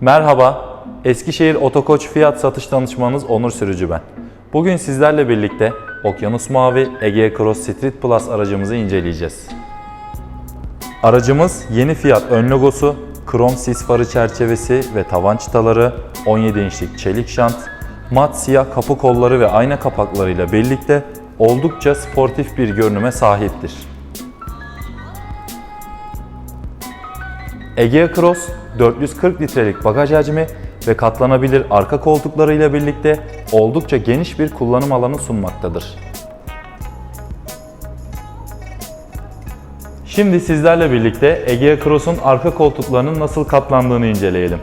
Merhaba, Eskişehir Otokoç Fiyat Satış Danışmanınız Onur Sürücü ben. Bugün sizlerle birlikte Okyanus Mavi Egea Cross Street Plus aracımızı inceleyeceğiz. Aracımız yeni Fiat ön logosu, krom sis farı çerçevesi ve tavan çıtaları, 17 inçlik çelik şant, mat siyah kapı kolları ve ayna kapaklarıyla birlikte oldukça sportif bir görünüme sahiptir. Egea Cross 440 litrelik bagaj hacmi ve katlanabilir arka koltuklarıyla birlikte oldukça geniş bir kullanım alanı sunmaktadır. Şimdi sizlerle birlikte Egea Cross'un arka koltuklarının nasıl katlandığını inceleyelim.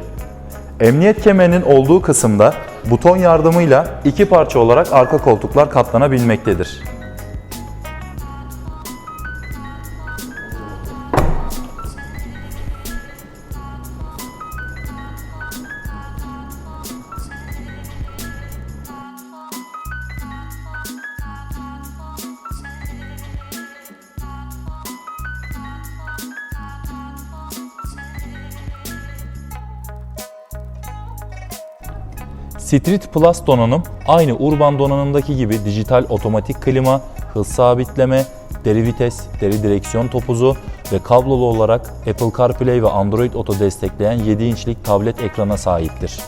Emniyet kemerinin olduğu kısımda buton yardımıyla iki parça olarak arka koltuklar katlanabilmektedir. Street Plus donanım aynı urban donanımdaki gibi dijital otomatik klima, hız sabitleme, deri vites, deri direksiyon topuzu ve kablolu olarak Apple CarPlay ve Android Auto destekleyen 7 inçlik tablet ekrana sahiptir.